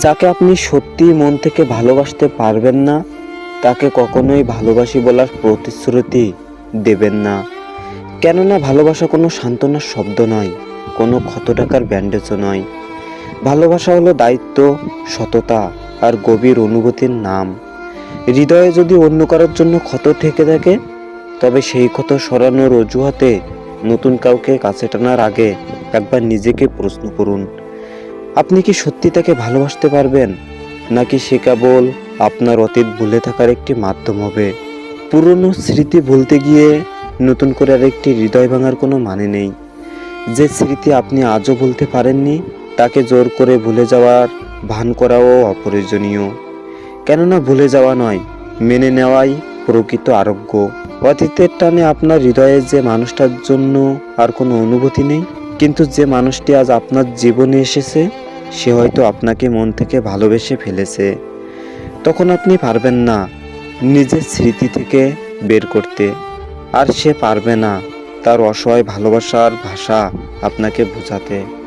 যাকে আপনি সত্যি মন থেকে ভালোবাসতে পারবেন না, তাকে কখনোই ভালোবাসি বলার প্রতিশ্রুতি দেবেন না। কেননা ভালোবাসা কোনো সান্ত্বনার শব্দ নয়, কোনো ক্ষত টাকার ব্যান্ডেজও নয়। ভালোবাসা হলো দায়িত্ব, সততা আর গভীর অনুভূতির নাম। হৃদয়ে যদি অন্য কারোর জন্য ক্ষত থেকে থাকে, তবে সেই ক্ষত সরানোর অজুহাতে নতুন কাউকে কাছে টানার আগে একবার নিজেকে প্রশ্ন করুন। আপনি কি সত্যি তাকে ভালোবাসতে পারবেন? নাকি সে কেবল আপনার অতীত ভুলে থাকার একটি মাধ্যম হবে? পুরনো স্মৃতি ভুলতে গিয়ে নতুন করে আর একটি হৃদয় ভাঙার কোনো মানে নেই। যে স্মৃতি আপনি আজও ভুলতে পারেননি, তাকে জোর করে ভুলে যাওয়ার ভান করাও অপ্রয়োজনীয়। কেননা ভুলে যাওয়া নয়, মেনে নেওয়াই প্রকৃত আরোগ্য। অতীতের টানে আপনার হৃদয়ে যে মানুষটার জন্য আর কোনো অনুভূতি নেই কিন্তু যে মানুষটি আজ আপনার জীবনে এসেছে, সে হয়তো আপনাকে মন থেকে ভালোবেসে ফেলেছে। তখন আপনি পারবেন না নিজের স্মৃতি থেকে বের করতে। আর সে পারবে না তার অসহায় ভালোবাসার ভাষা আপনাকে বোঝাতে।